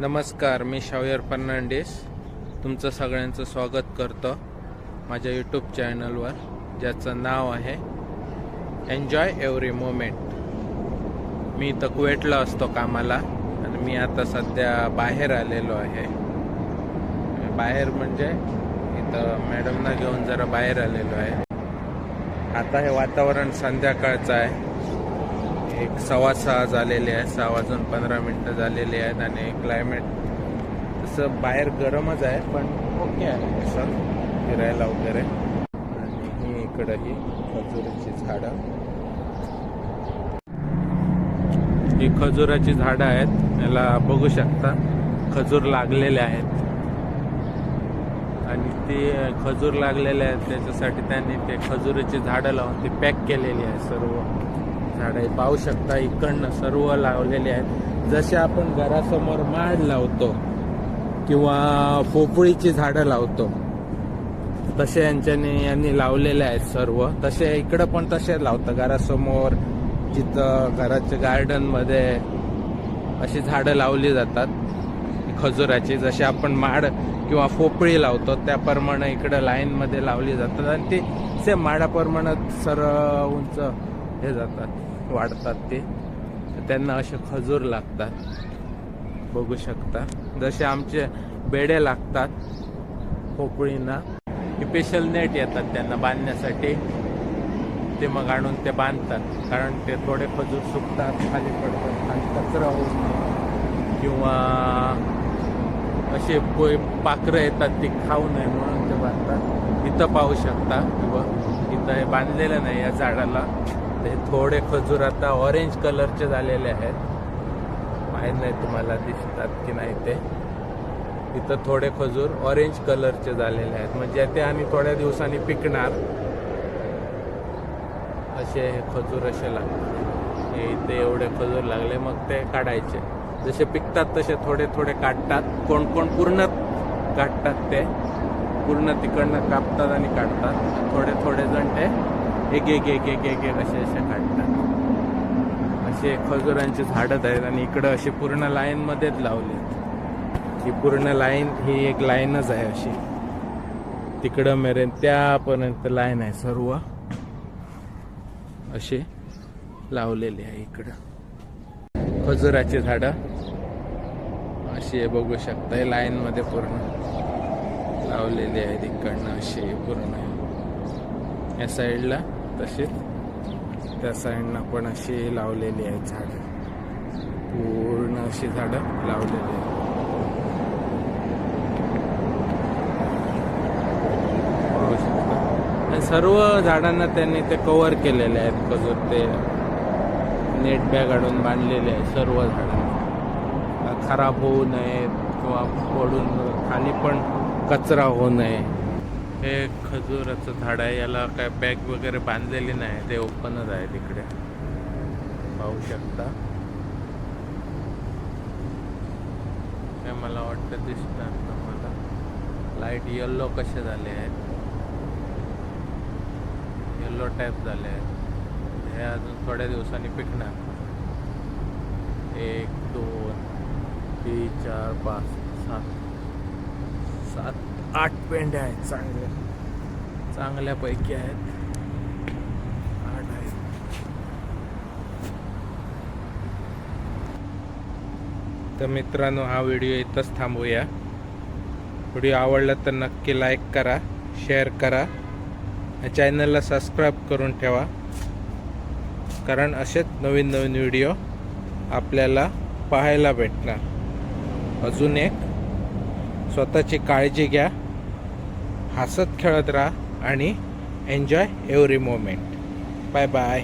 नमस्कार मी शावेर फर्नांडिस तुमचं सगळ्यांचं स्वागत करतो माझ्या यूट्यूब चॅनलवर ज्याचं नाव आहे एन्जॉय एव्हरी मोमेंट मी इथं कुवेटला असतो कामाला आणि मी आता सध्या बाहेर आलेलो आहे. बाहेर म्हणजे इथं मॅडमना घेऊन जरा बाहेर आलेलो आहे. आता हे वातावरण संध्याकाळचं आहे. एक सव्वा सहा झालेले आहे सहा वाजून पंधरा मिनटं झालेली आहेत आणि क्लायमेट तसं बाहेर गरमच आहे पण ओके आहे. असं फिरायला वगैरे. आणि ही इकडंही खजुरीची खजुराची झाडं. ही खजुराची झाडं आहेत याला बघू शकता. खजूर लागलेले आहेत. आणि ते खजूर लागलेले आहेत त्याच्यासाठी त्यांनी ते खजुरीची झाडं लावून ती पॅक केलेली आहे सर्व. झाडे पाहू शकता इकडनं सर्व लावलेले आहेत. जसे आपण घरासमोर माड लावतो किंवा पोपळीची झाडं लावतो तसे यांच्यानी यांनी लावलेले आहेत सर्व. तसे इकडं पण तसे लावतं. घरासमोर जिथं घराच्या गार्डनमध्ये अशी झाडं लावली जातात खजुराची. जशी आपण माड किंवा पोपळी लावतो त्याप्रमाणे इकडं लाईनमध्ये लावली जातात. आणि ती सेम माडाप्रमाणे सर उंच हे जातात. वाढतात ते. त्यांना असे खजूर लागतात. बघू शकता. जसे आमचे बेडे लागतात पोपळींना स्पेशल नेट येतात त्यांना बांधण्यासाठी. ते मग आणून ते बांधतात. कारण ते थोडे खजूर सुकतात खाली पडतात आणि कचरा होत नाही किंवा असे पोय पाखरं येतात ती खाऊ नये म्हणून ते बांधतात. इथं पाहू शकता. किंवा इथं हे बांधलेलं नाही या झाडाला. ते थोडे खजूर आता ऑरेंज कलरचे झालेले आहेत. माहीत नाही तुम्हाला दिसतात की नाही ते. इथं थोडे खजूर ऑरेंज कलरचे झालेले आहेत. म्हणजे ते आणि थोड्या दिवसांनी पिकणार. असे हे खजूर असे लागतात. हे इथे एवढे खजूर लागले मग ते काढायचे. जसे पिकतात तसे थोडे थोडे काढतात. कोण कोण पूर्ण काढतात ते. पूर्ण तिकडनं कापतात आणि काढतात. थोडे थोडे जण ते एक एक एक एक एक एक असे असे काढतात. असे खजुरांची झाडत आहेत आणि इकडं असे पूर्ण लाईन मध्येच लावली ही पूर्ण लाईन ही एक लाईनच आहे अशी. तिकडं मेरेन त्यापर्यंत लाईन आहे सर्व. असे लावलेली आहे इकडं. खजुराची झाडं. अशी बघू शकता लाईनमध्ये लाईन मध्ये पूर्ण लावलेली आहेत इकडनं अशी पूर्ण. या साईडला तसेच त्या साईडनं पण अशी लावलेली आहेत झाडं. पूर्ण अशी झाडं लावलेली आहेत. सर्व झाडांना त्यांनी ते कवर केलेले आहेत. खजूर ते नेट बॅग आणून बांधलेले आहे सर्व झाडांना. खराब होऊ नयेत किंवा पडून खाली पण कचरा होऊ नये. हे खजुराचं झाड आहे याला काय बॅग वगैरे बांधलेली नाही ते ओपनच आहे तिकडे. पाहू शकता. हे मला वाटतं दिसणार तुम्हाला. लाइट येल्लो कसे झाले आहेत? येल्लो टाईप झाले आहेत. हे अजून थोड्या दिवसांनी पिकणार. एक दोन तीन चार पाच सात सात आठ पेंड्या आहेत चांगल्या चांगल्यापैकी आहेत. आठ आहेत. तर मित्रांनो हा व्हिडिओ इथंच थांबूया. व्हिडिओ आवडला तर नक्की लाईक करा शेअर करा चॅनलला सबस्क्राईब करून ठेवा. कारण असेच नवीन नवीन व्हिडिओ आपल्याला पाहायला भेटणार. अजून एक स्वतःची काळजी घ्या हसत खेळत राहा आणि enjoy every moment bye bye